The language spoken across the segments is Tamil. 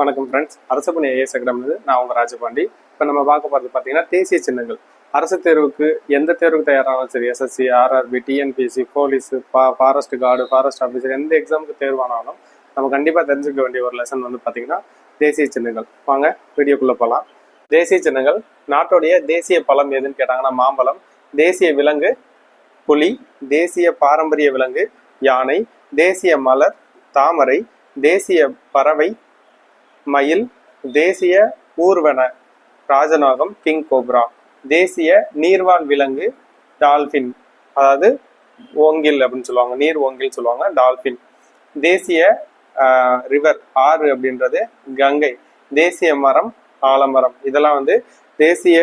வணக்கம் ஃப்ரெண்ட்ஸ் அரசப்பணி ஐஏஎஸ் அகாடமி நான் உங்கள் ராஜபாண்டி. இப்போ நம்ம பார்க்க போகிறது பார்த்தீங்கன்னா தேசிய சின்னங்கள். அரசு தேர்வுக்கு எந்த தேர்வுக்கு தயாரானாலும் சரி எஸ்எஸ்சி ஆர்ஆர்பி டிஎன்பிஎஸ்சி போலீஸ் பா ஃபாரஸ்ட் கார்டு ஃபாரஸ்ட் ஆஃபீஸர் எந்த எக்ஸாமுக்கு தேர்வானாலும் நம்ம கண்டிப்பாக தெரிஞ்சுக்க வேண்டிய ஒரு லெசன் வந்து பார்த்தீங்கன்னா தேசிய சின்னங்கள். வாங்க வீடியோக்குள்ளே போகலாம் தேசிய சின்னங்கள் நாட்டுடைய தேசிய பழம் எதுன்னு கேட்டாங்கன்னா மாம்பழம். தேசிய விலங்கு புலி. தேசிய பாரம்பரிய விலங்கு யானை. தேசிய மலர் தாமரை. தேசிய பறவை மயில் தேசிய ஊர்வன ராஜநாகம் கிங் கோப்ரா. தேசிய நீர்வாழ் விலங்கு டால்ஃபின் அதாவது ஓங்கில் அப்படின்னு சொல்லுவாங்க. நீர் ஓங்கில் சொல்லுவாங்க டால்ஃபின் தேசிய ரிவர் ஆறு அப்படின்றது கங்கை. தேசிய மரம் ஆலமரம். இதெல்லாம் வந்து தேசிய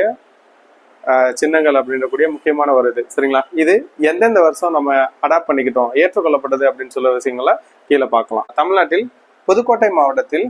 சின்னங்கள் அப்படின்றக்கூடிய முக்கியமான ஒரு இது. சரிங்களா? இது எந்தெந்த வருஷம் நம்ம அடாப்ட் பண்ணிக்கிட்டோம் ஏற்றுக்கொள்ளப்பட்டது அப்படின்னு சொல்ல விஷயங்களை கீழே பார்க்கலாம். தமிழ்நாட்டில் புதுக்கோட்டை மாவட்டத்தில்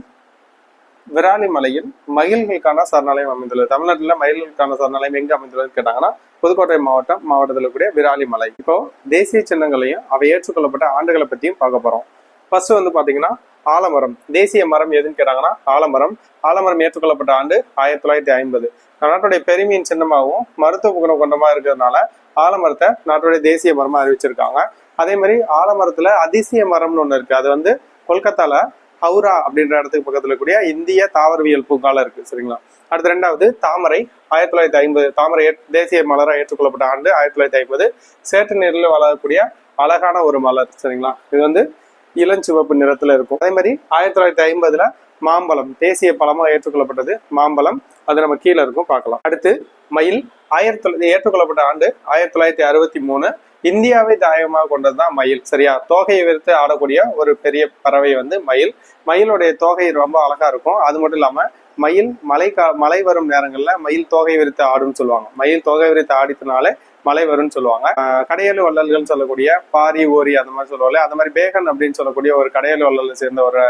விராலிமலையில் மயில்களுக்கான சரணாலயம் அமைந்துள்ளது. தமிழ்நாட்டில் மயில்களுக்கான சரணாலயம் எங்க அமைந்துள்ளதுன்னு கேட்டாங்கன்னா புதுக்கோட்டை மாவட்டம் மாவட்டத்தில் கூடிய விராலிமலை இப்போ தேசிய சின்னங்களையும் அவை ஏற்றுக்கொள்ளப்பட்ட ஆண்டுகளை பத்தியும் பார்க்க போறோம். ஃபர்ஸ்ட் வந்து பாத்தீங்கன்னா ஆலமரம். தேசிய மரம் எதுன்னு கேட்டாங்கன்னா ஆலமரம். ஆலமரம் ஏற்றுக்கொள்ளப்பட்ட ஆண்டு ஆயிரத்தி தொள்ளாயிரத்தி ஐம்பது. நாட்டுடைய பெருமையின் சின்னமாகவும் மருத்துவ குணம் கொண்டமா இருக்கிறதுனால ஆலமரத்தை நாட்டுடைய தேசிய மரமா அறிவிச்சிருக்காங்க. அதே மாதிரி ஆலமரத்துல அதிசய மரம்னு ஒண்ணு இருக்கு. அது வந்து கொல்கத்தால ஹவுரா அப்படின்ற இடத்துக்கு பக்கத்துல கூடிய இந்திய தாவரவியல் பூங்கால இருக்கு சரிங்களா? அடுத்து ரெண்டாவது தாமரை. ஆயிரத்தி தொள்ளாயிரத்தி ஐம்பது தாமரை ஏற்- தேசிய மலரா ஏற்றுக்கொள்ளப்பட்ட ஆண்டு ஆயிரத்தி தொள்ளாயிரத்தி ஐம்பது. சேற்று நீரில் வளரக்கூடிய அழகான ஒரு மலர் சரிங்களா? இது வந்து இளஞ்சிவப்பு நிறத்துல இருக்கும். அதே மாதிரி ஆயிரத்தி தொள்ளாயிரத்தி ஐம்பதுல மாம்பழம் தேசிய பழமா ஏற்றுக்கொள்ளப்பட்டது மாம்பழம். அது நம்ம கீழே இருக்கும் பார்க்கலாம். அடுத்து மயில். ஆயிரத்தி தொள்ளாயிரத்தி ஏற்றுக்கொள்ளப்பட்ட ஆண்டு ஆயிரத்தி தொள்ளாயிரத்தி அறுபத்தி மூணு. இந்தியாவை தாயகமாக கொண்டதுதான் மயில். சரியா? தோகையை விரித்து ஆடக்கூடிய ஒரு பெரிய பறவை வந்து மயில். மயிலுடைய தோகை ரொம்ப அழகா இருக்கும். அது மட்டும் இல்லாம மயில் மழை கா மழை வரும் நேரங்கள்ல மயில் தோகை விரித்து ஆடும்னு சொல்லுவாங்க. மயில் தோகை விரித்து ஆடித்தனாலே மழை வரும்னு சொல்லுவாங்க. கடையல் வள்ளல்கள் சொல்லக்கூடிய பாரி ஓரி அந்த மாதிரி சொல்லுவாங்க அந்த மாதிரி பேகன் அப்படின்னு சொல்லக்கூடிய ஒரு கடையல் வள்ளல் சேர்ந்த ஒரு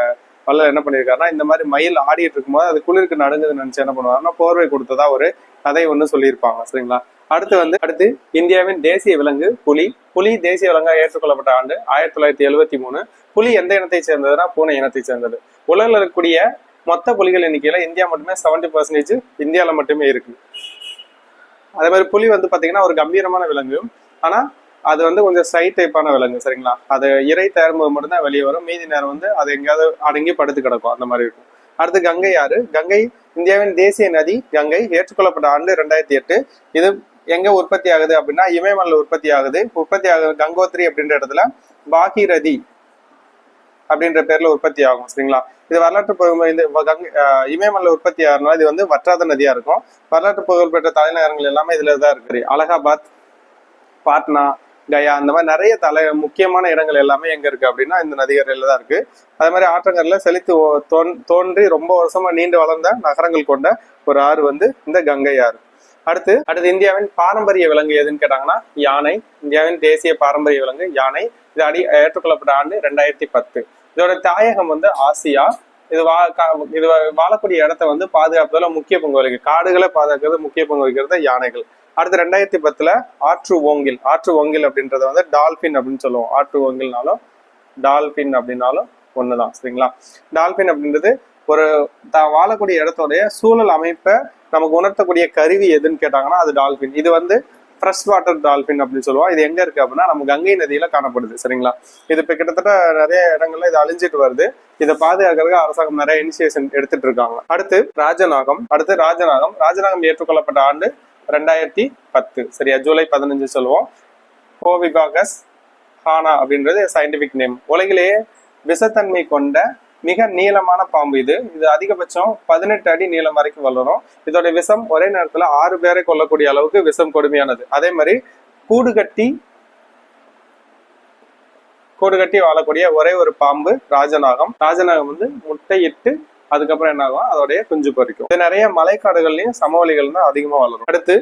வள்ளல் என்ன பண்ணியிருக்காருன்னா இந்த மாதிரி மயில் ஆடிட்டு இருக்கும்போது அது குளிருக்கு நடுங்குதுன்னு நினைச்சு என்ன பண்ணுவாருன்னா போர்வை கொடுத்ததா ஒரு கதை ஒன்று சொல்லியிருப்பாங்க. சரிங்களா? அடுத்து வந்து அடுத்து இந்தியாவின் தேசிய விலங்கு புலி. புலி தேசிய விலங்கா ஏற்றுக்கொள்ளப்பட்ட ஆண்டு ஆயிரத்தி தொள்ளாயிரத்தி எழுபத்தி மூணு. புலி எந்த இனத்தை சேர்ந்ததுன்னா பூனை இனத்தை சேர்ந்தது. உலகில் இருக்கக்கூடிய மொத்த புலிகள் எண்ணிக்கையில இந்தியா மட்டுமே செவன்டி பர்சன்டேஜ் இந்தியாவில் மட்டுமே இருக்கு. அதே மாதிரி புலி வந்து பாத்தீங்கன்னா ஒரு கம்பீரமான விலங்கு. ஆனா அது வந்து கொஞ்சம் சை டைப்பான விலங்கு சரிங்களா? அது இறை தேரும்போது மட்டும்தான் வெளியே வரும். மீதி நேரம் வந்து அது எங்கேயாவது அடங்கி படுத்து கிடக்கும். அந்த மாதிரி இருக்கும். அடுத்து கங்கை ஆறு. கங்கை இந்தியாவின் தேசிய நதி கங்கை ஏற்றுக்கொள்ளப்பட்ட ஆண்டு ரெண்டாயிரத்தி எட்டு. இது எங்க உற்பத்தி ஆகுது அப்படின்னா இமயமலையில் உற்பத்தி ஆகுது. உற்பத்தி ஆகுது கங்கோத்ரி அப்படின்ற இடத்துல பாகீரதி அப்படின்ற பேர்ல உற்பத்தி ஆகும் சரிங்களா? இது வரலாற்று புகழ் இந்த இமயமலை கங்கை உற்பத்தி ஆகிறதுனால இது வந்து வற்றாத நதியா இருக்கும். வரலாற்று புகழ்பெற்ற தலைநகரங்கள் எல்லாமே இதுல தான் இருக்கு அலகாபாத் பாட்னா கயா அந்த மாதிரி நிறைய தலை முக்கியமான இடங்கள் எல்லாமே எங்க இருக்கு அப்படின்னா இந்த நதிகரையில தான் இருக்கு. அதே மாதிரி ஆற்றங்கரில் செழித்து ஓ- தோன்- தோன்றி ரொம்ப வருஷமா நீண்டு வளர்ந்த நகரங்கள் கொண்ட ஒரு ஆறு வந்து இந்த கங்கை ஆறு. அடுத்து அடுத்து இந்தியாவின் பாரம்பரிய விலங்கு எதுன்னு கேட்டாங்கன்னா யானை. இந்தியாவின் தேசிய பாரம்பரிய விலங்கு யானை. இது அடி ஏற்றுக்கொள்ளப்பட்ட ஆண்டு ரெண்டாயிரத்தி பத்து. இதோட தாயகம் வந்து ஆசியா. இது வா கா- இது வாழக்கூடிய இடத்த வந்து பாதுகாப்பதில் முக்கிய பங்கு வகிக்குது. காடுகளை பாதுகாக்கிறது முக்கிய பங்கு வகிக்கிறது யானைகள். அடுத்து ரெண்டாயிரத்தி பத்துல ஆற்று ஓங்கில். ஆற்று ஓங்கில் அப்படின்றத வந்து டால்பின் அப்படின்னு சொல்லுவோம். ஆற்று ஓங்கில்னாலும் டால்பின் அப்படின்னாலும் ஒண்ணுதான் சரிங்களா? டால்பின் அப்படின்றது ஒரு தான் வாழக்கூடிய இடத்தோடைய சூழல் அமைப்பை நமக்கு உணர்த்தக்கூடிய கருவி எதுன்னு கேட்டாங்கன்னா அது டால்பின். இது வந்து ஃப்ரெஷ் வாட்டர் டால்பின் அப்படின்னு சொல்லுவோம். இது எங்க இருக்கு அப்படின்னா நம்ம கங்கை நதியில காணப்படுது. சரிங்களா? இது இப்ப கிட்டத்தட்ட நிறைய இடங்கள்ல இது அழிஞ்சிட்டு வருது. இதை பாதுகாக்கிறதுக்கு அரசாங்கம் நிறைய இனிஷியேஷன் எடுத்துட்டு இருக்காங்க. அடுத்து ராஜநாகம். அடுத்து ராஜநாகம். ராஜநாகம் ஏற்றுக்கொள்ளப்பட்ட ஆண்டு ரெண்டாயிரத்தி பத்து. சரியா? ஜூலை பதினஞ்சு சொல்லுவோம். கோவிகாகஸ் ஹானா அப்படின்றது சயின்டிபிக் நேம் உலகிலேயே விஷத்தன்மை கொண்ட மிக நீளமான பாம்பு இது. இது அதிகபட்சம் பதினெட்டு அடி நீளம் வரைக்கும் வளரும். இதோட விஷம் ஒரே நேரத்துல ஆறு பேரை கொல்லக்கூடிய அளவுக்கு விஷம் கொடுமையானது. அதே மாதிரி கூடு கட்டி கூடு கட்டி வாழக்கூடிய ஒரே ஒரு பாம்பு ராஜநாகம். ராஜநாகம் வந்து முட்டையிட்டு அதுக்கப்புறம் என்ன ஆகும் அதோடைய குஞ்சு பொரிக்கும் இது நிறைய மலைக்காடுகள்லயும் சமவெளிகள் தான் அதிகமா வளரும். அடுத்து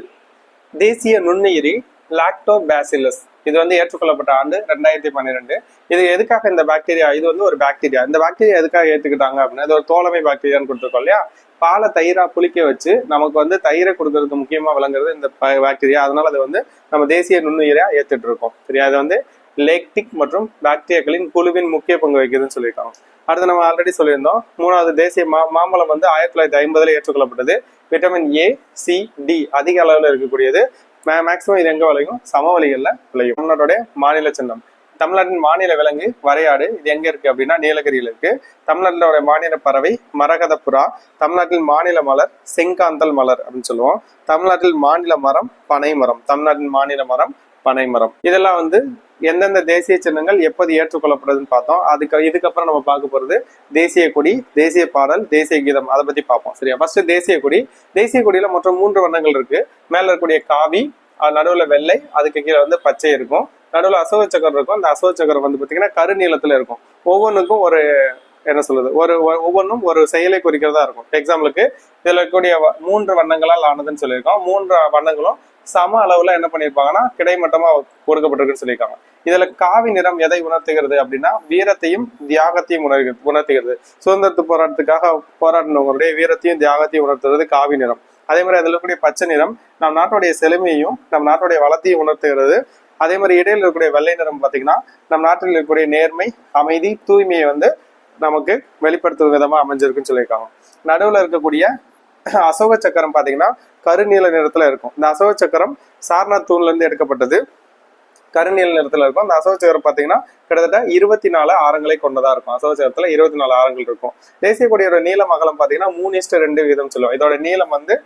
தேசிய நுண்ணுயிரி லாக்டோ பேசிலஸ் இது வந்து ஏற்றுக்கொள்ளப்பட்ட ஆண்டு ரெண்டாயிரத்தி பன்னிரெண்டு. இது எதுக்காக இந்த பாக்டீரியா இது வந்து ஒரு பாக்டீரியா இந்த பாக்டீரியா எதுக்காக ஏத்துக்கிட்டாங்க அப்படின்னா இது ஒரு தோழமை பாக்டீரியான்னு கொடுத்துருக்கோம் இல்லையா? பாலை தயிரா புளிக்க வச்சு நமக்கு வந்து தயிரை கொடுக்கறதுக்கு முக்கியமா விளங்குறது இந்த பாக்டீரியா அதனால அது வந்து நம்ம தேசிய நுண்ணுயிரா ஏத்துட்டு இருக்கோம் சரியா? அது வந்து லேக்டிக் மற்றும் பாக்டீரியாக்களின் குழுவின் முக்கிய பங்கு வகிக்குதுன்னு சொல்லியிருக்காங்க. அடுத்து நம்ம ஆல்ரெடி சொல்லியிருந்தோம். மூணாவது தேசிய மா மாம்பழம் வந்து ஆயிரத்தி தொள்ளாயிரத்தி ஐம்பதுல ஏற்றுக்கொள்ளப்பட்டது. விட்டமின் ஏ சி டி அதிக அளவில் இருக்கக்கூடியது. மேக்ஸிமம் இது எங்க விளையும்? சமவெளிகளில் விளையும். உன்னோட மாநில சின்னம். தமிழ்நாட்டின் மாநில விலங்கு வரையாடு இது எங்க இருக்கு அப்படின்னா நீலகிரியில இருக்கு. தமிழ்நாட்டிலோட மாநில பறவை மரகத புறா. தமிழ்நாட்டில் மாநில மலர் செங்காந்தல் மலர் அப்படின்னு சொல்லுவோம். தமிழ்நாட்டில் மாநில மரம் பனை மரம் தமிழ்நாட்டின் மாநில மரம் பனை மரம் இதெல்லாம் வந்து எந்தெந்த தேசிய சின்னங்கள் எப்போது ஏற்றுக்கொள்ளப்படுதுன்னு பார்த்தோம். அதுக்கு இதுக்கப்புறம் நம்ம பார்க்க போகிறது தேசிய கொடி தேசிய பாடல் தேசிய கீதம். அதை பற்றி பார்ப்போம். சரியா? ஃபர்ஸ்ட் தேசிய கொடி. தேசிய கொடியில் மொத்தம் மூன்று வண்ணங்கள் இருக்கு. மேலே இருக்கக்கூடிய காவி நடுவில் வெள்ளை அதுக்கு கீழே வந்து பச்சை இருக்கும். நடுவில் அசோக சக்கரம் இருக்கும். அந்த அசோக சக்கரம் வந்து பார்த்தீங்கன்னா கருநீளத்தில் இருக்கும். ஒவ்வொன்றுக்கும் ஒரு என்ன சொல்லுது ஒரு ஒவ்வொன்றும் ஒரு செயலை குறிக்கிறதா இருக்கும். எக்ஸாம்பிளுக்கு இதில் இருக்கக்கூடிய வ- மூன்று வண்ணங்களால் ஆனதுன்னு சொல்லியிருக்கோம். மூன்று வண்ணங்களும் சம அளவுல என்ன பண்ணியிருப்பாங்கன்னா கிடைமட்டமா கொடுக்கப்பட்டிருக்குன்னு சொல்லியிருக்காங்க. இதுல காவி நிறம் எதை உணர்த்துகிறது அப்படின்னா வீரத்தையும் தியாகத்தையும் உணர்கிறது உணர்த்துகிறது. சுதந்திரத்து போராட்டத்துக்காக போராடினவங்களுடைய வீரத்தையும் தியாகத்தையும் உணர்த்துறது காவி நிறம். அதே மாதிரி அதில் இருக்கக்கூடிய பச்சை நிறம் நம் நாட்டுடைய செழுமையையும் நம் நாட்டுடைய வளத்தையும் உணர்த்துகிறது. அதே மாதிரி இடையில இருக்கக்கூடிய வெள்ளை நிறம் பார்த்தீங்கன்னா நம் நாட்டில் இருக்கக்கூடிய நேர்மை அமைதி தூய்மையை வந்து நமக்கு வெளிப்படுத்தும் விதமா அமைஞ்சிருக்குன்னு சொல்லியிருக்காங்க. நடுவில் இருக்கக்கூடிய அசோக சக்கரம் பார்த்தீங்கன்னா கருநீல நிறத்துல இருக்கும். இந்த அசோக சக்கரம் சாரநாத் தூண்ல இருந்து எடுக்கப்பட்டது. கருநீல நிறத்துல இருக்கும். அந்த அசோக சக்கரம் பார்த்தீங்கன்னா கிட்டத்தட்ட இருபத்தி நாலு ஆரங்களை கொண்டதா இருக்கும். அசோக சக்கரத்துல இருபத்தி நாலு ஆரங்கள் இருக்கும். தேசிய கொடியோட நீளம் அகலம் பார்த்தீங்கன்னா மூணு இஸ்டு ரெண்டு வீதம் சொல்லுவோம் இதோட நீளம் வந்து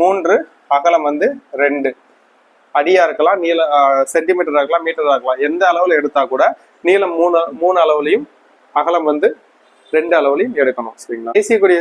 மூன்று அகலம் வந்து ரெண்டு. அடியா இருக்கலாம் நீள சென்டிமீட்டர் இருக்கலாம் மீட்டர் இருக்கலாம். எந்த அளவுல எடுத்தா கூட நீளம் மூணு மூணு அளவுலையும் அகலம் வந்து ரெண்டு அளவுலையும் எடுக்கணும் சரிங்களா? தேசிய கொடி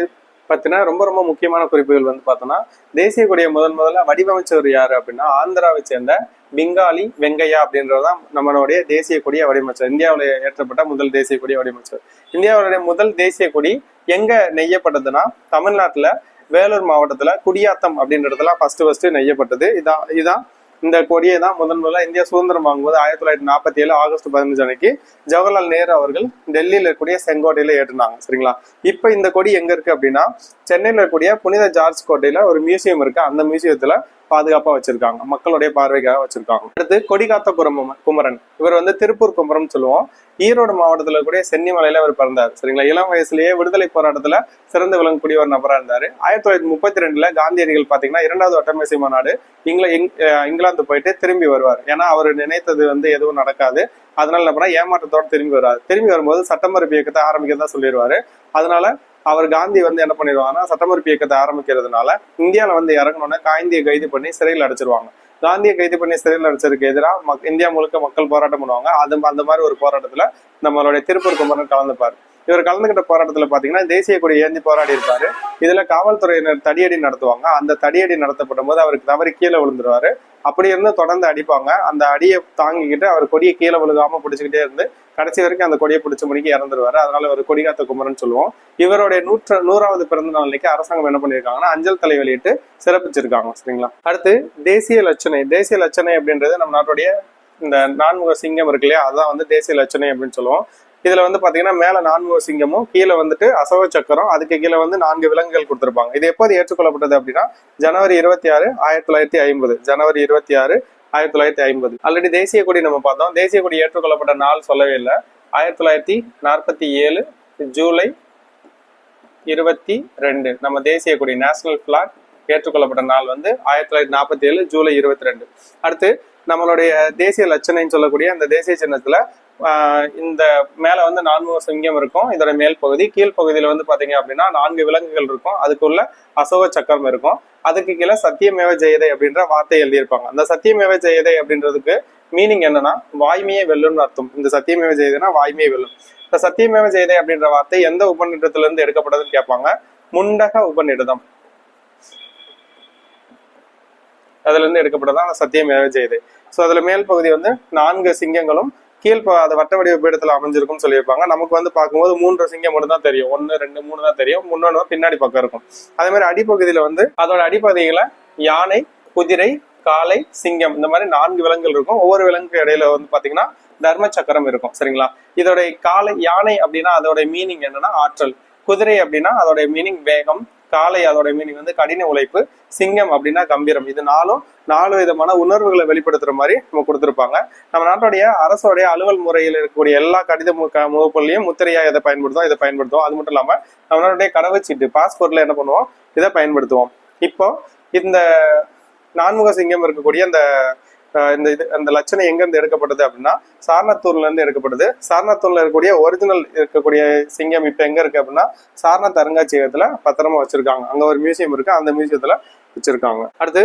பத்தின ரொம்ப ரொம்ப முக்கியமான குறிப்புகள் வந்து பார்த்தோம்னா தேசிய கொடியை முதன் முதல்ல வடிவமைச்சவர் யார் அப்படின்னா ஆந்திராவை சேர்ந்த பெங்காலி வெங்கையா அப்படின்றதான் நம்மளுடைய தேசிய கொடியை வடிவமைச்சர். இந்தியாவில் ஏற்றப்பட்ட முதல் தேசிய கொடியை வடிவமைச்சர். இந்தியாவுடைய முதல் தேசிய கொடி எங்க நெய்யப்பட்டதுன்னா தமிழ்நாட்டில் வேலூர் மாவட்டத்தில் குடியாத்தம் அப்படின்றதுலாம் ஃபர்ஸ்ட் ஃபர்ஸ்ட் நெய்யப்பட்டது. இதான் இதான் இந்த கொடியை தான் முதன் முதல்ல இந்தியா சுதந்திரம் வாங்கும்போது ஆயிரத்தி தொள்ளாயிரத்தி நாற்பத்தி ஏழு ஆகஸ்ட் பதினஞ்சு அன்னைக்கு ஜவஹர்லால் நேரு அவர்கள் டெல்லியில இருக்கக்கூடிய செங்கோட்டையில ஏற்றினாங்க. சரிங்களா? இப்ப இந்த கொடி எங்க இருக்கு அப்படின்னா சென்னையில இருக்கக்கூடிய புனித ஜார்ஜ் கோட்டையில ஒரு மியூசியம் இருக்கு. அந்த மியூசியத்துல பாதுகாப்பா வச்சிருக்காங்க. மக்களுடைய பார்வைக்காக வச்சிருக்காங்க. அடுத்து கொடிகாத்த குரம குமரன். இவர் வந்து திருப்பூர் குமரன் சொல்லுவோம். ஈரோடு மாவட்டத்துல கூட சென்னிமலையில அவர் பிறந்தார். சரிங்களா? இளம் வயசுலயே விடுதலை போராட்டத்துல சிறந்து விளங்கக்கூடிய ஒரு நபரா இருந்தாரு. ஆயிரத்தி தொள்ளாயிரத்தி முப்பத்தி ரெண்டுல காந்தியடிகள் பாத்தீங்கன்னா இரண்டாவது ஒட்டமேசை மாநாடு இங்கில இங்கிலாந்து போயிட்டு திரும்பி வருவார். ஏன்னா அவர் நினைத்தது வந்து எதுவும் நடக்காது. அதனால என்ன ஏமாற்றத்தோட திரும்பி வருவார். திரும்பி வரும்போது சட்டமறுப்பு இயக்கத்தை ஆரம்பிக்கதான் சொல்லிடுவாரு அதனால அவர் காந்தி வந்து என்ன பண்ணிடுவாங்கன்னா சட்டமறுப்பு இயக்கத்தை ஆரம்பிக்கிறதுனால இந்தியால வந்து இறங்கணும்னா காந்தியை கைது பண்ணி சிறையில் அடைச்சிருவாங்க. காந்தியை கைது பண்ணி சிறையில் அடைச்சதுக்கு எதிராக இந்தியா முழுக்க மக்கள் போராட்டம் பண்ணுவாங்க. அது அந்த மாதிரி ஒரு போராட்டத்துல நம்மளுடைய திருப்பூர் குமரன் கலந்துப்பாரு. இவர் கலந்துகிட்ட போராட்டத்துல பாத்தீங்கன்னா தேசிய கொடி ஏந்தி போராடி இருப்பாரு இதுல காவல்துறையினர் தடியடி நடத்துவாங்க. அந்த தடியடி நடத்தப்பட்ட போது அவருக்கு தவறி கீழே விழுந்துருவாரு. அப்படி இருந்து தொடர்ந்து அடிப்பாங்க. அந்த அடியை தாங்கிக்கிட்டு அவர் கொடியை கீழே விழுகாம பிடிச்சிக்கிட்டே இருந்து கடைசி வரைக்கும் அந்த கொடியை பிடிச்ச மணிக்கு இறந்துருவாரு. அதனால அவர் கொடிகாத்த குமரன் சொல்லுவோம். இவருடைய நூற்று நூறாவது பிறந்த நாளைக்கு அரசாங்கம் என்ன பண்ணியிருக்காங்கன்னா அஞ்சல் தலை வெளியிட்டு சிறப்பிச்சிருக்காங்க சரிங்களா? அடுத்து தேசிய லட்சணை. தேசிய லட்சணை அப்படின்றது நம்ம நாட்டுடைய இந்த நான்முக சிங்கம் இருக்கு இல்லையா? அதான் வந்து தேசிய லட்சணை அப்படின்னு சொல்லுவோம். இதுல வந்து பாத்தீங்கன்னா மேல நான்கு சிங்கமும் கீழே வந்துட்டு அசோக சக்கரம் அதுக்கு கீழே வந்து நான்கு விலங்குகள் கொடுத்திருப்பாங்க. இது எப்போது ஏற்றுக்கொள்ளப்பட்டது அப்படின்னா ஜனவரி இருபத்தி ஆறு ஆயிரத்தி தொள்ளாயிரத்தி ஐம்பது. ஜனவரி இருபத்தி ஆறு ஆயிரத்தி தொள்ளாயிரத்தி ஐம்பது. ஆல்ரெடி தேசிய கொடி நம்ம பார்த்தோம். தேசிய கொடி ஏற்றுக்கொள்ளப்பட்ட நாள் சொல்லவே இல்லை. ஆயிரத்தி தொள்ளாயிரத்தி நாற்பத்தி ஏழு ஜூலை இருபத்தி ரெண்டு. நம்ம தேசிய கொடி நேஷனல் பிளாக் ஏற்றுக்கொள்ளப்பட்ட நாள் வந்து ஆயிரத்தி தொள்ளாயிரத்தி நாற்பத்தி ஏழு ஜூலை இருபத்தி ரெண்டு. அடுத்து நம்மளுடைய தேசிய லட்சணைன்னு சொல்லக்கூடிய அந்த தேசிய சின்னத்துல இந்த மேல வந்து நான்முக சிங்கம் இருக்கும். இதோட மேல் பகுதி கீழ் பகுதியில வந்து பார்த்தீங்க அப்படின்னா நான்கு விலங்குகள் இருக்கும். அதுக்குள்ள அசோக சக்கரம் இருக்கும். அதுக்கு கீழே சத்தியமேவ ஜெயதை அப்படின்ற வார்த்தை எழுதியிருப்பாங்க. அந்த சத்தியமேவ ஜெயதை அப்படின்றதுக்கு மீனிங் என்னன்னா வாய்மையே வெல்லும்னு அர்த்தம். இந்த சத்தியமேவ ஜெயதைனா வாய்மையை வெல்லும். இந்த சத்தியமேவ ஜெயதை அப்படின்ற வார்த்தை எந்த உபநிடத்திலிருந்து எடுக்கப்படுதுன்னு எடுக்கப்பட்டதுன்னு கேட்பாங்க? முண்டக உபநிடதம். அதுல இருந்து எடுக்கப்பட்டதான் அந்த சத்தியமேவ ஜெயதை. சோ அதுல மேல் பகுதி வந்து நான்கு சிங்கங்களும் கீழ் அது வட்ட வடிவ பீடத்தில் அமைஞ்சிருக்கும்னு சொல்லியிருப்பாங்க. நமக்கு வந்து பார்க்கும்போது மூன்று சிங்கம் மட்டும் தான் தெரியும். ஒன்று ரெண்டு மூணு தான் தெரியும். முன்னொன்று பின்னாடி பக்கம் இருக்கும். அதே மாதிரி அடிப்பகுதியில் வந்து அதோட அடிப்பகுதியில் யானை குதிரை காளை சிங்கம் இந்த மாதிரி நான்கு விலங்குகள் இருக்கும். ஒவ்வொரு விலங்கு இடையில வந்து பார்த்தீங்கன்னா தர்ம சக்கரம் இருக்கும். சரிங்களா? இதோட காளை யானை அப்படின்னா அதோட மீனிங் என்னன்னா ஆற்றல். குதிரை அப்படின்னா அதோட மீனிங் வேகம் காலை அதோட மீனிங் வந்து கடின உழைப்பு சிங்கம் அப்படின்னா கம்பீரம். இது நாலும் நாலு விதமான உணர்வுகளை வெளிப்படுத்துற மாதிரி நம்ம கொடுத்துருப்பாங்க. நம்ம நாட்டுடைய அரசோடைய அலுவல் முறையில் இருக்கக்கூடிய எல்லா கடித க- முகப்புலையும் முத்திரையா இதை பயன்படுத்துவோம் இதை பயன்படுத்துவோம். அது மட்டும் இல்லாம நம்ம நாட்டுடைய கடவுச்சீட்டு பாஸ்போர்ட்ல என்ன பண்ணுவோம்? இதை பயன்படுத்துவோம். இப்போ இந்த நான்முக சிங்கம் இருக்கக்கூடிய அந்த இந்த இது அந்த லட்சணம் எங்கேருந்து எடுக்கப்பட்டது அப்படின்னா சாரநாத்தூர்ல இருந்து எடுக்கப்பட்டது. சாரநாத்தூர்ல இருக்கக்கூடிய ஒரிஜினல் இருக்கக்கூடிய சிங்கம் இப்போ எங்க இருக்கு அப்படின்னா சாரணத் அருங்காட்சியகத்துல பத்திரமா வச்சிருக்காங்க. அங்க ஒரு மியூசியம் இருக்கு அந்த மியூசியத்துல வச்சிருக்காங்க. அடுத்து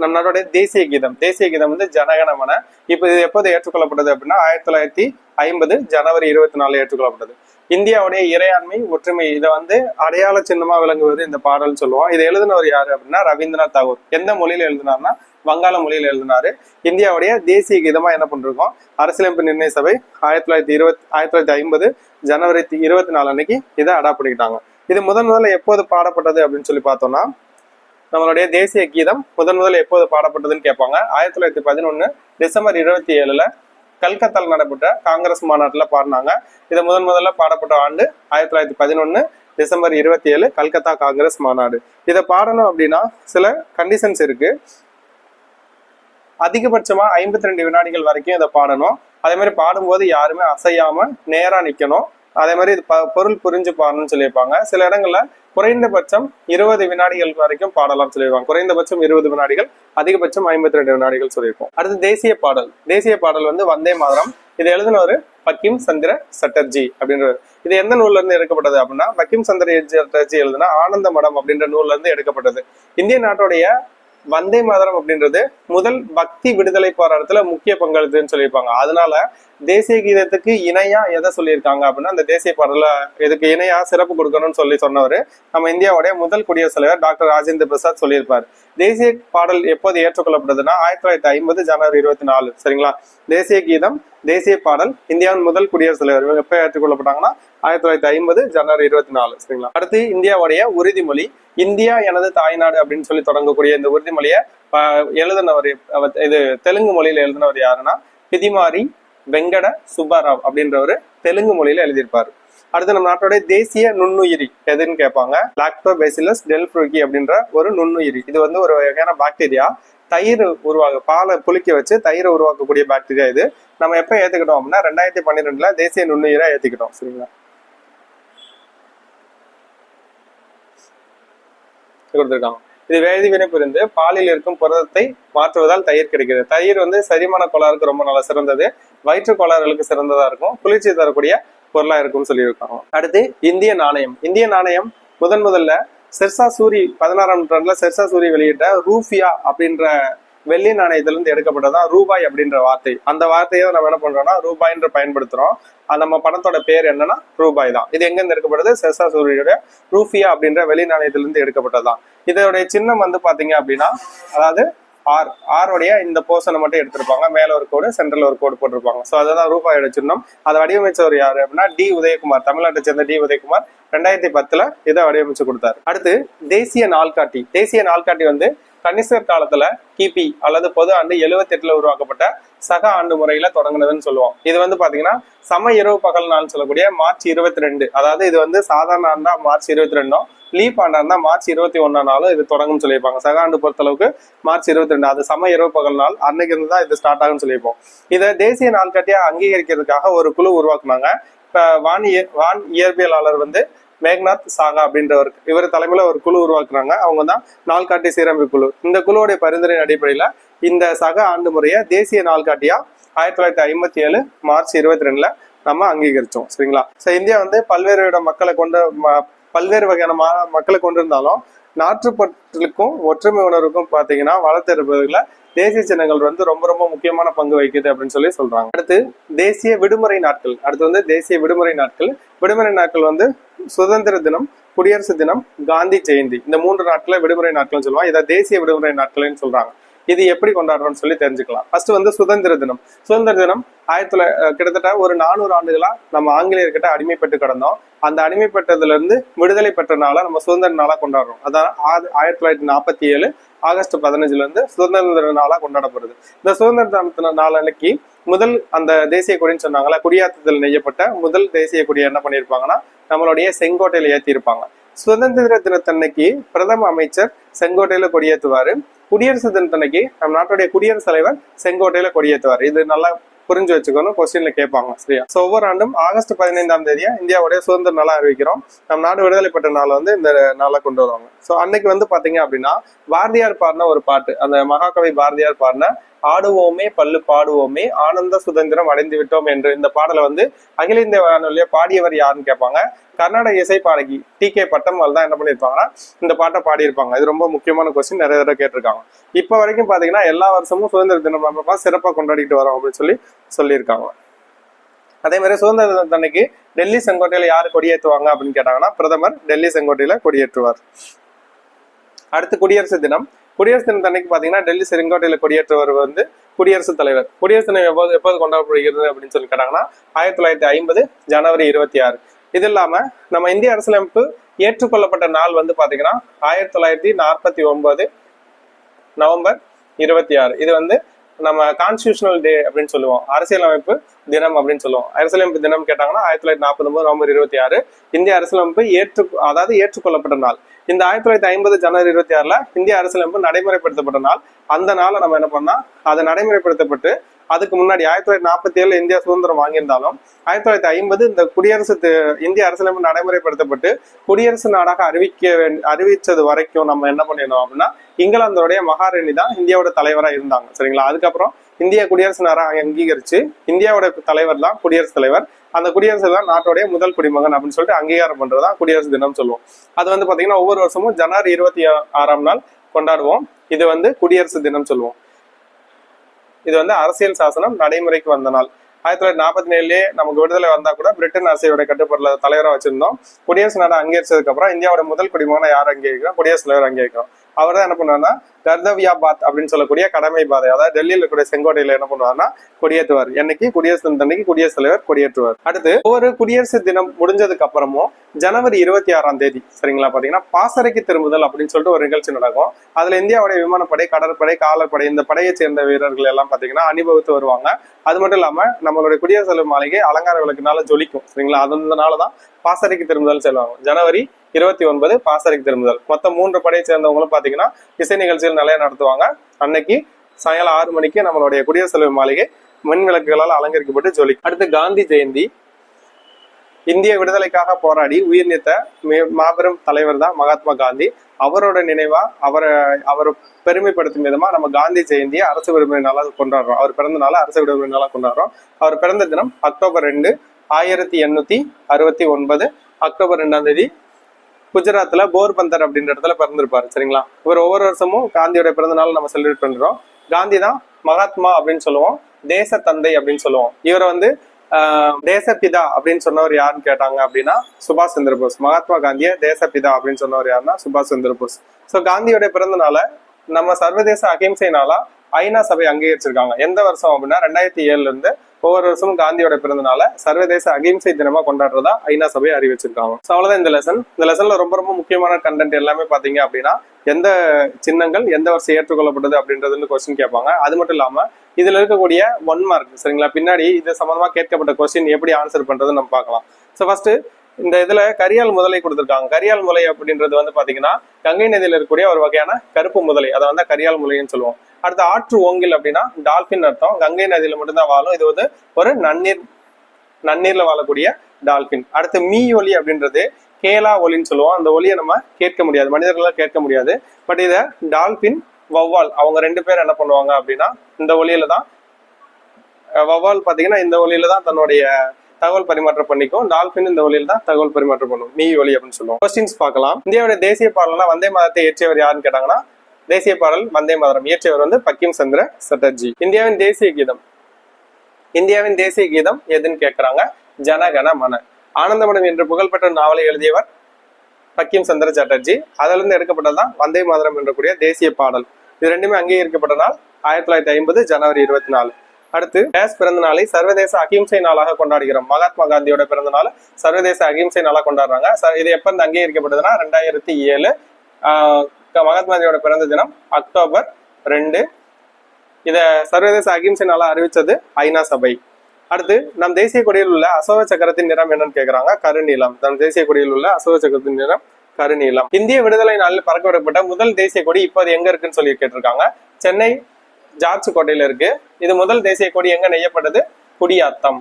நம் நாட்டுடைய தேசிய கீதம். தேசிய கீதம் வந்து ஜனகணமன இப்போ இது எப்போது ஏற்றுக்கொள்ளப்பட்டது அப்படின்னா ஆயிரத்தி தொள்ளாயிரத்தி ஐம்பது ஜனவரி இருபத்தி நாலு ஏற்றுக்கொள்ளப்பட்டது. இந்தியாவுடைய இறையாண்மை ஒற்றுமை இதை வந்து அடையாள சின்னமா விளங்குவது இந்த பாடல் சொல்லுவோம். இதை எழுதினவர் யாரு அப்படின்னா ரவீந்திரநாத் தாகூர். எந்த மொழியில எழுதினார்னா வங்காள மொழியில எழுதினாரு. இந்தியாவுடைய தேசிய கீதமா என்ன பண்ணிருக்கோம்? அரசியலமைப்பு நிர்ணய சபை ஆயிரத்தி தொள்ளாயிரத்தி இருபத்தி ஆயிரத்தி தொள்ளாயிரத்தி ஐம்பது ஜனவரி இருபத்தி நாலு அன்னைக்கு இதை அடாப்ட் பண்ணிக்கிட்டாங்க. இது முதன் முதல்ல எப்போது பாடப்பட்டது அப்படின்னு சொல்லி பார்த்தோம்னா நம்மளுடைய தேசிய கீதம் முதன் முதல்ல எப்போது பாடப்பட்டதுன்னு கேட்பாங்க. ஆயிரத்தி தொள்ளாயிரத்தி பதினொன்னு டிசம்பர் இருபத்தி ஏழுல கல்கத்தால நடைபெற்ற காங்கிரஸ் மாநாட்டுல பாடினாங்க. இதை முதன் முதல்ல பாடப்பட்ட ஆண்டு ஆயிரத்தி தொள்ளாயிரத்தி பதினொன்னு டிசம்பர் இருபத்தி ஏழு கல்கத்தா காங்கிரஸ் மாநாடு. இதை பாடணும் அப்படின்னா சில கண்டிஷன்ஸ் இருக்கு. அதிகபட்சமா ஐம்பத்தி ரெண்டு வினாடிகள் வரைக்கும் இதை பாடணும். அதே மாதிரி பாடும்போது யாருமே அசையாம நேரா நிக்கணும். அதே மாதிரி இது பொருள் புரிஞ்சு பாடணும்னு சொல்லியிருப்பாங்க. சில இடங்கள்ல குறைந்தபட்சம் இருபது வினாடிகள் வரைக்கும் பாடலாம் சொல்லியிருப்பாங்க. குறைந்தபட்சம் இருபது வினாடிகள் அதிகபட்சம் ஐம்பத்தி ரெண்டு வினாடிகள் சொல்லியிருக்கோம் அடுத்து தேசிய பாடல். தேசிய பாடல் வந்து வந்தே மாதரம். இது எழுதினவர் பக்கிம் சந்திர சட்டர்ஜி அப்படின்றது இது எந்த நூல்ல இருந்து எடுக்கப்பட்டது அப்படின்னா பக்கிம் சந்திர சட்டர்ஜி எழுதுனா ஆனந்த மடம் அப்படின்ற நூல்ல இருந்து எடுக்கப்பட்டது. இந்திய நாட்டுடைய வந்தே மாதரம் அப்படின்றது முதல் பக்தி விடுதலை போராட்டத்துல முக்கிய பங்களித்துன்னு சொல்லியிருப்பாங்க. அதனால தேசிய கீதத்துக்கு இணையா எதை சொல்லியிருக்காங்க அப்படின்னா அந்த தேசிய பாடல இதுக்கு இணையா சிறப்பு கொடுக்கணும்னு சொல்லி சொன்னவர். நம்ம இந்தியாவுடைய முதல் குடியரசுத் தலைவர் டாக்டர் ராஜேந்திர பிரசாத் சொல்லியிருப்பார். தேசிய பாடல் எப்போது ஏற்றுக்கொள்ளப்பட்டதுன்னா ஆயிரத்தி தொள்ளாயிரத்தி ஐம்பது ஜனவரி இருபத்தி நாலு. சரிங்களா? தேசிய கீதம் தேசிய பாடல் இந்தியாவின் முதல் குடியரசுத் தலைவர் இவங்க எப்போ ஏற்றுக்கொள்ளப்பட்டாங்கன்னா ஆயிரத்தி தொள்ளாயிரத்தி ஐம்பது ஜனவரி இருபத்தி நாலு. சரிங்களா? அடுத்து இந்தியாவுடைய உறுதிமொழி இந்தியா எனது தாய்நாடு அப்படின்னு சொல்லி தொடங்கக்கூடிய இந்த உறுதிமொழியை எழுதினவர் இது தெலுங்கு மொழியில எழுதினவர் யாருன்னா பிதிமாரி வெங்கட சுப்பாராவ் அப்படின்றவர் தெலுங்கு மொழியில எழுதியிருப்பாரு. அடுத்து நம்ம நாட்டோடைய தேசிய நுண்ணுயிரி எதுன்னு கேட்பாங்க. லாக்டோபேசிலஸ் டெல்ஃப்ரூகி அப்படின்ற ஒரு நுண்ணுயிரி. இது வந்து ஒரு வகையான பாக்டீரியா தயிர் உருவாக பாலை புளிக்க வச்சு தயிரை உருவாக்கக்கூடிய பாக்டீரியா இது. நம்ம எப்ப ஏத்துக்கிட்டோம் அப்படின்னா ரெண்டாயிரத்தி பன்னிரெண்டுல தேசிய நுண்ணுயிரை ஏத்துக்கிட்டோம். சரிங்களா? கொடுத்துருக்காங்க. இது வேதி வினை புரிந்து பாலில் இருக்கும் புரதத்தை மாற்றுவதால் தயிர் கிடைக்கிறது. தயிர் வந்து சரிமான கோளாறுக்கு ரொம்ப நல்லா சிறந்தது. வயிற்று கோளாறுகளுக்கு சிறந்ததா இருக்கும் குளிர்ச்சி தரக்கூடிய பொருளா இருக்கும்னு சொல்லியிருக்காங்க. அடுத்து இந்திய நாணயம். இந்திய நாணயம் முதன் முதல்ல செர்சா சூரி பதினாறாம் நூற்றாண்டுல செர்சா சூரி வெளியிட்ட ரூஃபியா அப்படின்ற வெள்ளி நாணயத்துல இருந்து எடுக்கப்பட்டதான் ரூபாய் அப்படின்ற வார்த்தை. அந்த வார்த்தையை நம்ம என்ன பண்றோம்னா ரூபாய்ன்ற பயன்படுத்துறோம். நம்ம பணத்தோட பேர் என்னன்னா ரூபாய் தான். இது எங்கிருந்து எடுக்கப்படுது? செர்சா சூரியோட ரூஃபியா அப்படின்ற வெளி நாணயத்திலிருந்து எடுக்கப்பட்டதுதான் இதோடைய சின்னம் வந்து பாத்தீங்க அப்படின்னா அதாவது ஆர் ஆருடைய இந்த போர்ஷனை மட்டும் எடுத்திருப்பாங்க. மேல ஒரு கோடு சென்ட்ரல் ஒரு கோடு போட்டிருப்பாங்க. ஸோ அதை தான் ரூபாய் சின்னம். அதை வடிவமைச்சவர் யாரு அப்படின்னா டி உதயகுமார். தமிழ்நாட்டை சேர்ந்த டி உதயகுமார் ரெண்டாயிரத்தி பத்துல இதை வடிவமைச்சு கொடுத்தாரு. அடுத்து தேசிய நாள்காட்டி. தேசிய நாள்காட்டி வந்து கணிசர் காலத்துல கிபி அல்லது பொது ஆண்டு எழுவத்தி எட்டுல உருவாக்கப்பட்ட சக ஆண்டு முறையில தொடங்கினதுன்னு சொல்லுவோம். இது வந்து பாத்தீங்கன்னா சம இரவு பகல் நாள் சொல்லக்கூடிய மார்ச் இருபத்தி ரெண்டு அதாவது இது வந்து சாதாரண ஆண்டா மார்ச் இருபத்தி ரெண்டும் லீப் ஆண்டா இருந்தால் மார்ச் இருபத்தி ஒன்றாம் நாளும் இது தொடங்கும்னு சொல்லியிருப்பாங்க. சக ஆண்டு பொறுத்தளவுக்கு மார்ச் இருபத்தி ரெண்டு அது சம இரவு பகல் நாள். அன்னைக்கு இருந்து தான் இது ஸ்டார்ட் ஆகும்னு சொல்லியிருப்போம். இதை தேசிய நாள்காட்டியாக அங்கீகரிக்கிறதுக்காக ஒரு குழு உருவாக்குனாங்க. இப்போ வான் இய- வான் இயற்பியலாளர் வந்து மேக்நாத் சாகா அப்படின்றவர். இவர் தலைமையில ஒரு குழு உருவாக்குறாங்க. அவங்க தான் நாள்காட்டி சீரமைப்பு குழு. இந்த குழுவுடைய பரிந்துரையின் அடிப்படையில இந்த சக ஆண்டு முறையை தேசிய நாள்காட்டியா ஆயிரத்தி தொள்ளாயிரத்தி ஐம்பத்தி ஏழு மார்ச் இருபத்தி ரெண்டுல நம்ம அங்கீகரிச்சோம். சரிங்களா? சோ இந்தியா வந்து பல்வேறு வித மக்களை கொண்ட ம- பல்வேறு வகையான மா மக்களை கொண்டிருந்தாலும் நாட்டுப்பற்றுக்கும் ஒற்றுமை உணர்வுக்கும் பாத்தீங்கன்னா வளர்த்தெடுப்பதுல தேசிய சின்னங்கள் வந்து ரொம்ப ரொம்ப முக்கியமான பங்கு வகிக்குது அப்படின்னு சொல்லி சொல்றாங்க. அடுத்து தேசிய விடுமுறை நாட்கள். அடுத்து வந்து தேசிய விடுமுறை நாட்கள். விடுமுறை நாட்கள் வந்து சுதந்திர தினம் குடியரசு தினம் காந்தி ஜெயந்தி. இந்த மூன்று நாட்களை விடுமுறை நாட்கள்னு சொல்லுவாங்க. இதை தேசிய விடுமுறை நாட்கள்னு சொல்றாங்க. இது எப்படி கொண்டாடுறோம்னு சொல்லி தெரிஞ்சுக்கலாம். ஃபர்ஸ்ட் வந்து சுதந்திர தினம். சுதந்திர தினம் ஆயிரத்தி தொள்ளாயிரத்தி கிட்டத்தட்ட ஒரு நானூறு ஆண்டுகளா நம்ம ஆங்கிலேயர்கிட்ட அடிமைப்பட்டு கிடந்தோம். அந்த அடிமைப்பட்டதுல இருந்து விடுதலை பெற்ற நாளா நம்ம சுதந்திர நாளா கொண்டாடுறோம். அதான் ஆயிரத்தி தொள்ளாயிரத்தி நாற்பத்தி ஏழு ஆகஸ்ட் பதினஞ்சுல இருந்து சுதந்திர நாளா கொண்டாடப்படுது. இந்த சுதந்திர தினத்தின நாள் அன்னைக்கு முதல் அந்த தேசிய கொடின்னு சொன்னாங்களா குடியாத்தத்தில் நெய்யப்பட்ட முதல் தேசிய கொடியை என்ன பண்ணியிருப்பாங்கன்னா நம்மளுடைய செங்கோட்டையில ஏத்தி இருப்பாங்க சுதந்திர தினத்தன்னைக்கு பிரதம அமைச்சர் செங்கோட்டையில கொடியேற்றுவாரு குடியரசு தினத்தன்னைக்கு நம்ம நாட்டுடைய குடியரசுத் தலைவர் செங்கோட்டையில கொடியேற்றுவார். இது நல்லா புரிஞ்சு வச்சுக்கணும் கொஸ்டின்ல கேட்பாங்க சரியா? ஸோ ஒவ்வொரு ஆண்டும் ஆகஸ்ட் பதினைந்தாம் தேதியா இந்தியாவுடைய சுதந்திர நாளா அறிவிக்கிறோம். நம் நாடு விடுதலை பெற்ற நாள் வந்து இந்த நாளை கொண்டு வருவாங்க ஸோ அன்னைக்கு வந்து பாத்தீங்க அப்படின்னா பாரதியார் பாடின ஒரு பாட்டு அந்த மகாகவி பாரதியார் பாடின ஆடுவோமே பல்லு பாடுவோமே ஆனந்த சுதந்திரம் அடைந்து விட்டோம் என்று இந்த பாடலை வந்து அகில இந்திய வானொலிய பாடியவர் யாருன்னு கேட்பாங்க. கர்நாடக இசை பாடகி டி கே பட்டம்மாள் தான் என்ன பண்ணியிருப்பாங்கன்னா இந்த பாட்டை பாடியிருப்பாங்க. இது ரொம்ப முக்கியமான கொஸ்டின் நிறைய தடவை கேட்டிருக்காங்க. இப்போ வரைக்கும் பாத்தீங்கன்னா எல்லா வருஷமும் சுதந்திர தினம் நம்ம சிறப்பாக கொண்டாடிட்டு வரோம் அப்படின்னு சொல்லி சொல்லியிருக்காங்க. அதே மாதிரி சுதந்திர தினத்தன்னைக்கு டெல்லி செங்கோட்டையில யார் கொடியேற்றுவாங்க அப்படின்னு கேட்டாங்கன்னா பிரதமர் டெல்லி செங்கோட்டையில கொடியேற்றுவார். அடுத்து குடியரசு தினம். குடியரசு தினம் அன்னைக்கு பாத்தீங்கன்னா டெல்லி செங்கோட்டையில கொடியேற்றவர் வந்து குடியரசுத் தலைவர். குடியரசு தினம் எப்போது எப்போது கொண்டாடப்படுகிறது அப்படின்னு சொல்லி கேட்டாங்கன்னா ஆயிரத்தி தொள்ளாயிரத்தி ஐம்பது ஜனவரி இருபத்தி ஆறு. இது இல்லாம நம்ம இந்திய அரசியலமைப்பு ஏற்றுக்கொள்ளப்பட்ட நாள் வந்து பாத்தீங்கன்னா ஆயிரத்தி தொள்ளாயிரத்தி நாற்பத்தி ஒன்பது நவம்பர் இருபத்தி ஆறு. இது வந்து நம்ம கான்ஸ்டியூஷனல் டே அப்படின்னு சொல்லுவோம். அரசியலமைப்பு தினம் அப்படின்னு சொல்லுவோம். அரசியலமைப்பு தினம் கேட்டாங்கன்னா ஆயிரத்தி தொள்ளாயிரத்தி நாற்பது நவம்பர் இருபத்தி ஆறு இந்திய அரசியலமைப்பு ஏற்று அதாவது ஏற்றுக்கொள்ளப்பட்ட நாள். இந்த ஆயிரத்தி தொள்ளாயிரத்தி ஐம்பது ஜனவரி இருபத்தி ஆறுல இந்திய அரசியலமைப்பு நடைமுறைப்படுத்தப்பட்ட நாள். அந்த நாளை நம்ம என்ன பண்ணா அதை நடைமுறைப்படுத்தப்பட்டு அதுக்கு முன்னாடி ஆயிரத்தி தொள்ளாயிரத்தி நாற்பத்தி ஏழுல இந்தியா சுதந்திரம் வாங்கியிருந்தாலும் ஆயிரத்தி தொள்ளாயிரத்தி ஐம்பது இந்த குடியரசு தி- இந்திய அரசியலமைப்பு நடைமுறைப்படுத்தப்பட்டு குடியரசு நாடாக அறிவிக்க வேண்டி அறிவிச்சது வரைக்கும் நம்ம என்ன பண்ணிருந்தோம் அப்படின்னா இங்கிலாந்தோடைய மகாராணி தான் இந்தியாவோட தலைவராக இருந்தாங்க. சரிங்களா? அதுக்கப்புறம் இந்திய குடியரசு நாடாக அங்கீகரிச்சு இந்தியாவோட தலைவர் தான் குடியரசுத் தலைவர். அந்த குடியரசு தான் நாட்டோடைய முதல் குடிமகன் அப்படின்னு சொல்லிட்டு அங்கீகாரம் பண்றதுதான் குடியரசு தினம் சொல்லுவோம். அது வந்து பாத்தீங்கன்னா ஒவ்வொரு வருஷமும் ஜனவரி இருபத்தி ஆறாம் நாள் கொண்டாடுவோம். இது வந்து குடியரசு தினம் சொல்லுவோம். இது வந்து அரசியல் சாசனம் நடைமுறைக்கு வந்த நாள். ஆயிரத்தி தொள்ளாயிரத்தி நாற்பத்தி ஏழுலயே நமக்கு விடுதலை வந்தா கூட பிரிட்டன் அரசியோட கட்டுப்பாடுல தலைவரா வச்சிருந்தோம். குடியரசு நாடு அங்கீகரிச்சதுக்கு அப்புறம் இந்தியாவோட முதல் குடிமகனை யார் அங்கீகரிக்கிறோம்? குடியரசு தலைவர் அங்கீகரிக்கிறோம். அவர் தான் என்ன பண்ணுவாருன்னா கர்தவ்யா பாத் அப்படின்னு சொல்லக்கூடிய கடமை பாதை. அதாவது டெல்லியில் இருக்கக்கூடிய செங்கோட்டையில என்ன பண்ணுவாருன்னா கொடியேற்றுவார். என்னைக்கு? குடியரசு தின அன்னைக்கு குடியரசுத் தலைவர் கொடியேற்றுவார். அடுத்து ஒவ்வொரு குடியரசு தினம் முடிஞ்சதுக்கு அப்புறமும் ஜனவரி இருபத்தி ஆறாம் தேதி சரிங்களா? பாத்தீங்கன்னா பாசறைக்கு திரும்புதல் அப்படின்னு சொல்லிட்டு ஒரு நிகழ்ச்சி நடக்கும். அதுல இந்தியாவுடைய விமானப்படை கடற்படை காலப்படை இந்த படையை சேர்ந்த வீரர்கள் எல்லாம் பாத்தீங்கன்னா அனுபவித்து வருவாங்க. அது மட்டும் இல்லாம நம்மளுடைய குடியரசு தலைவர் மாளிகை அலங்கார விளக்குனால ஜொலிக்கும் சரிங்களா? அதனாலதான் பாசறைக்கு திரும்புதல் செல்வாங்க ஜனவரி இருபத்தி ஒன்பது பாசறைக்கு திரும்புதல். மொத்தம் மூன்று படையை சேர்ந்தவங்களும் பாத்தீங்கன்னா இசை நிகழ்ச்சிகள் நிறைய நடத்துவாங்க. அன்னைக்கு சாயங்காலம் ஆறு மணிக்கு நம்மளுடைய குடியரசு தலைவர் மாளிகை மின் விளக்குகளால் அலங்கரிக்கப்பட்டு ஜொலிக்கும் அடுத்து காந்தி ஜெயந்தி. இந்திய விடுதலைக்காக போராடி உயிர் நீத்த மாபெரும் தலைவர் தான் மகாத்மா காந்தி. அவரோட நினைவா அவரை அவரை பெருமைப்படுத்தும் விதமா நம்ம காந்தி ஜெயந்தியை அரசு விடுமுறை நாளா கொண்டாடுறோம். அவர் பிறந்த நாள அரசு விடுமுறை நாளா கொண்டாடுறோம். அவர் பிறந்த தினம் அக்டோபர் ரெண்டு ஆயிரத்தி எண்ணூத்தி அறுபத்தி ஒன்பது அக்டோபர் ரெண்டாம் தேதி குஜராத்தில் போர்பந்தர் அப்படின்ற இடத்துல பிறந்திருப்பாரு சரிங்களா? இவர் ஒவ்வொரு வருஷமும் காந்தியோட பிறந்த நாள் நம்ம செலிப்ரேட் பண்றோம். காந்தி தான் மகாத்மா அப்படின்னு சொல்லுவோம். தேச தந்தை அப்படின்னு சொல்லுவோம். இவரை வந்து தேசப்பிதா அப்படின்னு சொன்னவர் யாருன்னு கேட்டாங்க அப்படின்னா சுபாஷ் சந்திர போஸ். மகாத்மா காந்திய தேசப்பிதா அப்படின்னு சொன்னவர் யாருன்னா சுபாஷ் சந்திர போஸ். ஸோ காந்தியோட பிறந்த நம்ம சர்வதேச அகிம்சை நாளா ஐநா சபை அங்கீகரிச்சிருக்காங்க. எந்த வருஷம் அப்படின்னா ரெண்டாயிரத்தி ஏழுல இருந்து ஒவ்வொரு வருஷமும் காந்தியோட பிறந்தநாள சர்வதேச அகிம்சை தினமா கொண்டாடுறதா ஐநா சபையை அறிவிச்சிருக்காங்க. ஸோ அவ்வளவுதான் இந்த லெசன் இந்த லெசன்ல ரொம்ப ரொம்ப முக்கியமான கண்டென்ட் எல்லாமே பாத்தீங்க அப்படின்னா எந்த சின்னங்கள் எந்த வருஷம் ஏற்றுக்கொள்ளப்பட்டது அப்படின்றதுன்னு கொஸ்டின் கேட்பாங்க. அது மட்டும் இல்லாம இதுல இருக்கக்கூடிய ஒன் மார்க் சரிங்களா? பின்னாடி இது சம்பந்தமா கேட்கப்பட்ட கொஸ்டின் எப்படி ஆன்சர் பண்றது நம்ம பார்க்கலாம். ஸோ ஃபர்ஸ்ட் இந்த இதுல கரியால் முதலை கொடுத்திருக்காங்க. கரியால் முலை அப்படின்றது வந்து பாத்தீங்கன்னா கங்கை நதியில் இருக்கக்கூடிய ஒரு வகையான கருப்பு முதலை. அதை வந்து கரியால் முலைன்னு சொல்லுவோம். அடுத்து ஆற்று ஓங்கில் அப்படின்னா டால்பின் அர்த்தம். கங்கை நதியில மட்டும்தான் வாழும். இது வந்து ஒரு நன்னீர் நன்னீர்ல வாழக்கூடிய டால்பின். அடுத்து மீ ஒலி அப்படின்றது கேலா ஒலின்னு சொல்லுவோம். அந்த ஒலியை நம்ம கேட்க முடியாது. மனிதர்களால் கேட்க முடியாது. பட் இதை டால்பின் வௌவால் அவங்க ரெண்டு பேர் என்ன பண்ணுவாங்க அப்படின்னா இந்த ஒலியில தான் வௌவால் பாத்தீங்கன்னா இந்த ஒலியில தான் தன்னுடைய தகவல் பரிமாற்றம் பண்ணிக்கும். டால்பின் இந்த ஒலியில தான் தகவல் பரிமாற்றம் பண்ணும். நீ வழி அப்படின்னு சொல்லுவோம். கொஸ்டின்ஸ் பார்க்கலாம். இந்தியாவுடைய தேசிய பாடல்னா வந்தே மாதத்தை இயற்றியவர் யாருன்னு கேட்டாங்கன்னா தேசிய பாடல் வந்தே மாதரம். இயற்றியவர் வந்து பக்கிம் சந்திர சட்டர்ஜி. இந்தியாவின் தேசிய கீதம். இந்தியாவின் தேசிய கீதம் எதுன்னு கேட்கறாங்க ஜனகண மன. ஆனந்தமடம் என்று புகழ்பெற்ற நாவலை எழுதியவர் பக்கிம் சந்திர சாட்டர்ஜி. அதிலிருந்து எடுக்கப்பட்டதுதான் வந்தே மாதரம் என்றக்கூடிய தேசிய பாடல். இது ரெண்டுமே அங்கீகரிக்கப்பட்ட நாள் ஆயிரத்தி தொள்ளாயிரத்தி ஐம்பது ஜனவரி இருபத்தி நாலு. அடுத்து டேஸ் பிறந்த நாளை சர்வதேச அகிம்சை நாளாக கொண்டாடுகிறோம். மகாத்மா காந்தியோட பிறந்த நாள் சர்வதேச அகிம்சை நாளாக கொண்டாடுறாங்க. இது எப்ப இருந்து அங்கீகரிக்கப்பட்டதுன்னா ரெண்டாயிரத்தி ஏழு மகாத்மா காந்தியோட பிறந்த தினம் அக்டோபர் ரெண்டு. இத சர்வதேச அகிம்சை நாளா அறிவிச்சது ஐநா சபை. அடுத்து நம் தேசிய கொடியில் உள்ள அசோக சக்கரத்தின் நிறம் என்னன்னு கேக்குறாங்க? கருநீளம் நம் தேசிய கொடியில் உள்ள அசோக சக்கரத்தின் நிறம் கருநீளம் இந்திய விடுதலை நாளில் பறக்க விடப்பட்ட முதல் தேசிய கொடி இப்போது எங்க இருக்குன்னு சொல்லி கேட்டிருக்காங்க. சென்னை ஜார்ஜ் கோட்டையில இருக்கு. இது முதல் தேசிய கொடி எங்க நெய்யப்பட்டது? குடியாத்தம்.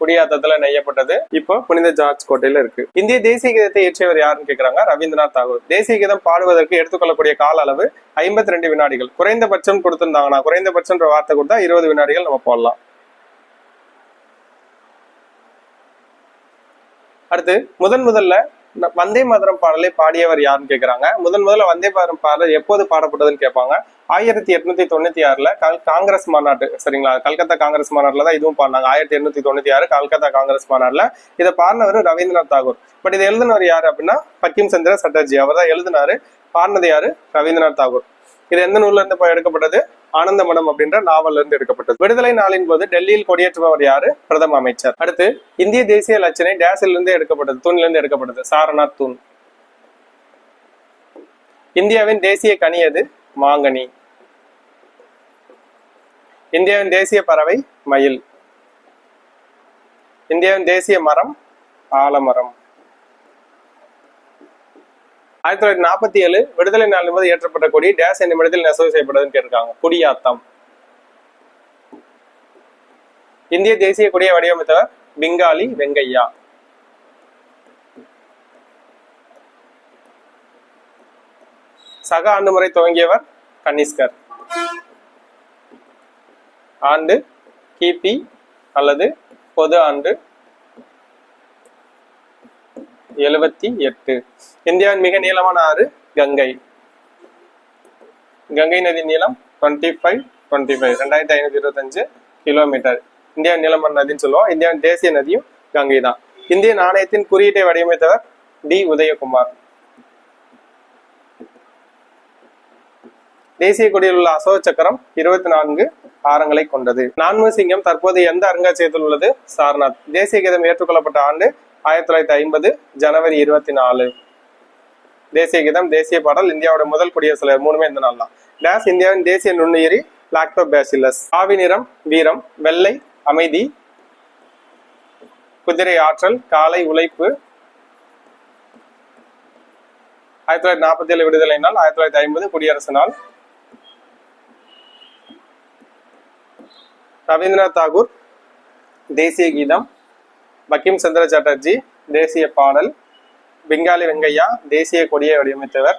குடியாத்தத்துல நெய்யப்பட்டது. இப்போ புனித ஜார்ஜ் கோட்டையில இருக்கு. இந்திய தேசிய கீதத்தை இயற்றியவர் யாருன்னு கேக்குறாங்க? ரவீந்திரநாத் தாகூர். தேசிய கீதம் பாடுவதற்கு எடுத்துக்கொள்ளக்கூடிய கால அளவு ஐம்பத்தி ரெண்டு வினாடிகள். குறைந்தபட்சம் கொடுத்திருந்தாங்கன்னா குறைந்தபட்சம் வார்த்தை கொடுத்தா இருபது வினாடிகள் நம்ம போடலாம். அடுத்து முதன் முதல்ல வந்தே மாதரம் பாடலை பாடியவர் யாருன்னு கேக்குறாங்க? முதன் முதல்ல வந்தே மாதரம் பாடல் எப்போது பாடப்பட்டதுன்னு கேட்பாங்க ஆயிரத்தி எட்நூத்தி தொண்ணூத்தி ஆறுல கல் காங்கிரஸ் மாநாட்டு சரிங்களா? கல்கத்தா காங்கிரஸ் மாநாட்டில் தான் இதுவும் பாடினாங்க ஆயிரத்தி எட்நூத்தி தொண்ணூத்தி ஆறு கல்கத்தா காங்கிரஸ் மாநாட்டில். இதை பாடினவர் ரவீந்திரநாத் தாகூர். பட் இதை எழுதினவர் யாரு அப்படின்னா பக்கிம் சந்திர சட்டர்ஜி. அவர் தான் எழுதினாரு. பாடினது யாரு? ரவீந்திரநாத் தாகூர். இது எந்த நூல்ல இருந்து எடுக்கப்பட்டது? ஆனந்தமடம் அப்படின்ற நாவல்ல இருந்து எடுக்கப்பட்டது. விடுதலை நாளின் போது டெல்லியில் கொடியேற்றுபவர் யாரு? பிரதம அமைச்சர். அடுத்து இந்திய தேசிய லட்சணை டேஸில் இருந்து எடுக்கப்பட்டது. தூண்ல இருந்து எடுக்கப்பட்டது. சாரநாத் தூண். இந்தியாவின் தேசிய கனி எது? மாங்கனி. இந்தியாவின் தேசிய பறவை மயில். இந்தியாவின் தேசிய மரம் ஆலமரம். ஆயிரத்தி தொள்ளாயிரத்தி நாற்பத்தி ஏழு விடுதலை நாள் என்பது ஏற்றப்பட்ட கொடி டேஸ் என்னும் இடத்தில் நெசவு செய்யப்பட்டதுன்னு கேட்டிருக்காங்க. குடியாத்தம். இந்திய தேசிய கொடியை வடிவமைத்தவர் பெங்காலி வெங்கையா. சக ஆண்டு முறை துவங்கியவர் கனிஷ்கர் ஆண்டு கிபி அல்லது பொது ஆண்டு. எழுபத்தி எட்டு. இந்தியாவின் மிக நீளமான ஆறு கங்கை. கங்கை நதி நீளம் டுவெண்ட்டி ஃபைவ் டுவெண்ட்டி ஃபைவ் ரெண்டாயிரத்தி ஐநூத்தி இருபத்தஞ்சு கிலோமீட்டர் இந்தியாவின் நீளமான நதின்னு சொல்லுவோம். இந்தியாவின் தேசிய நதியும் கங்கை தான். இந்திய நாணயத்தின் குறியீட்டை வடிவமைத்தவர் டி. உதயகுமார். தேசிய கொடியில் உள்ள அசோக சக்கரம் இருபத்தி நான்கு ஆரங்களை கொண்டது. நான்கு சிங்கம் தற்போது எந்த அருங்காட்சியகத்தில் உள்ளது? சாரநாத். தேசிய கீதம் ஏற்றுக்கொள்ளப்பட்ட ஆண்டு ஆயிரத்தி தொள்ளாயிரத்தி ஐம்பது ஜனவரி இருபத்தி நாலு. தேசிய கீதம் தேசிய பாடல் இந்தியாவோட முதல் குடியரசு தலைவர் மூணுமே இந்த நாள் தான் டேஸ் இந்தியாவின் தேசிய நுண்ணுயிரி லாக்டோபேசிலஸ் ஆவி நிறம் வீரம் வெள்ளை அமைதி குதிரை ஆற்றல் காலை உழைப்பு. ஆயிரத்தி தொள்ளாயிரத்தி நாற்பத்தி ஏழு விடுதலை நாள் ஆயிரத்தி தொள்ளாயிரத்தி ஐம்பது குடியரசு நாள். ரவீந்திரநாத் தாகூர் தேசிய கீதம் பக்கிம் சந்திர சாட்டர்ஜி தேசிய பாடல் பெங்காலி வெங்கையா தேசிய கொடியை வடிவமைத்தவர்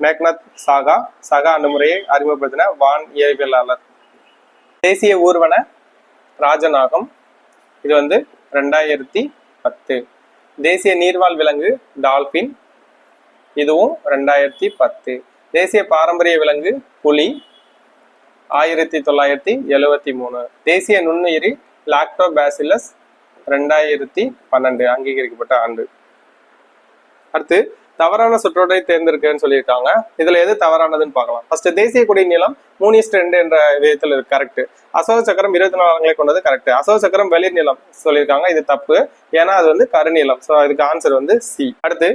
மேக்நாத் சாகா. சகா அணுமுறையை அறிமுகப்படுத்தின வான் இயற்பியலாளர். தேசிய ஊர்வன ராஜநாகம். இது வந்து ரெண்டாயிரத்தி பத்து. தேசிய நீர்வாழ் விலங்கு டால்பின். இதுவும் ரெண்டாயிரத்தி பத்து. தேசிய பாரம்பரிய விலங்கு புலி. ஆயிரத்தி தொள்ளாயிரத்தி எழுவத்தி மூணு. தேசிய நுண்ணுயிரி லாக்டோபாசிலஸ் ரெண்டாயிரத்தி பன்னெண்டு அங்கீகரிக்கப்பட்ட ஆண்டு. அடுத்து தவறான சுற்றோட்டை தேர்ந்தெடுக்கன்னு சொல்லியிருக்காங்க. இதுல எது தவறானதுன்னு பார்க்கலாம். ஃபர்ஸ்ட் தேசிய கொடி நீளம் மூணு இஸ்ட் ரெண்டு என்ற விதத்தில் இருக்கு. கரெக்ட் அசோக சக்கரம் இருபத்தி நாலு அலங்களை கொண்டது கரெக்ட் அசோக சக்கரம் வெளிர் நிலம் சொல்லியிருக்காங்க. இது தப்பு. ஏன்னா அது வந்து கருநீளம். ஸோ இதுக்கு ஆன்சர் வந்து சி அடுத்து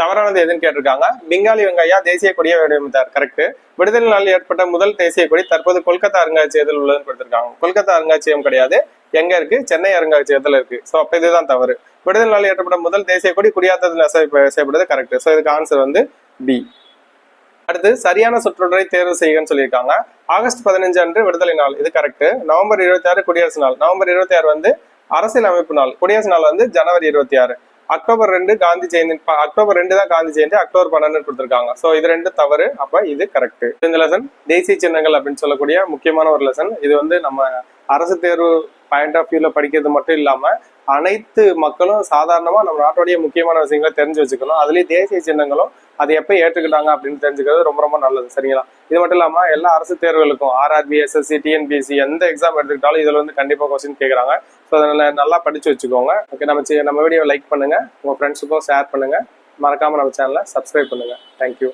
தவறானது எதுன்னு கேட்டிருக்காங்க. பெங்காலி வெங்காயா தேசிய கொடியை வடிவமைத்தார் கரெக்ட் விடுதலை நாளில் ஏற்பட்ட முதல் தேசிய கொடி தற்போது கொல்கத்தா அருங்காட்சியகத்தில் உள்ளதுன்னு கொடுத்திருக்காங்க. கொல்கத்தா அருங்காட்சியகம் கிடையாது. எங்க இருக்கு? சென்னை அருங்காட்சியகத்தில் இருக்கு. ஸோ அப்ப இதுதான் தவறு. விடுதலை நாளில் ஏற்பட்ட முதல் தேசிய கொடி குடியாத்தத்தில் நெசவு செய்யப்பட்டது கரெக்ட் ஸோ இதுக்கு ஆன்சர் வந்து பி அடுத்து சரியான சுற்றுடரை தேர்வு செய்யுங்கன்னு சொல்லியிருக்காங்க. ஆகஸ்ட் பதினஞ்சு அன்று விடுதலை நாள். இது கரெக்ட் நவம்பர் இருபத்தி ஆறு குடியரசு நாள். நவம்பர் இருபத்தி ஆறு வந்து அரசியல் அமைப்பு நாள். குடியரசு நாள் வந்து ஜனவரி இருபத்தி ஆறு. அக்டோபர் ரெண்டு காந்தி ஜெயந்தி அக்டோபர் ரெண்டு தான் காந்தி ஜெயந்தி அக்டோபர் பன்னெண்டு கொடுத்துருக்காங்க. ஸோ இது ரெண்டு தவறு அப்ப இது கரெக்ட் இந்த லெசன் தேசிய சின்னங்கள் அப்படின்னு சொல்லக்கூடிய முக்கியமான ஒரு லெசன் இது வந்து நம்ம அரசு தேர்வு பாயிண்ட் ஆஃப் வியூல படிக்கிறது மட்டும் இல்லாம அனைத்து மக்களும் சாதாரணமா நம்ம நாட்டுடைய முக்கியமான விஷயங்களை தெரிஞ்சு வச்சுக்கணும். அதுலயும் தேசிய சின்னங்களும் அதை எப்ப ஏற்றுக்கிட்டாங்க அப்படின்னு தெரிஞ்சுக்கிறது ரொம்ப ரொம்ப நல்லது. சரிங்களா? இது மட்டும் இல்லாம எல்லா அரசு தேர்வுகளுக்கும் ஆர்ஆர்பி எஸ்எஸ்சி டிஎன்பிஎஸ்சி எந்த எக்ஸாம் எடுத்துக்கிட்டாலும் இதுல வந்து கண்டிப்பா கொஸ்டின் கேட்கறாங்க ஸோ அதனால் நல்லா படித்து வச்சுக்கோங்க. ஓகே நம்ம நம்ம வீடியோ லைக் பண்ணுங்கள் உங்கள் ஃப்ரெண்ட்ஸுக்கும் ஷேர் பண்ணுங்கள் மறக்காமல் நம்ம சேனலை சப்ஸ்கிரைப் பண்ணுங்கள் தேங்க்யூ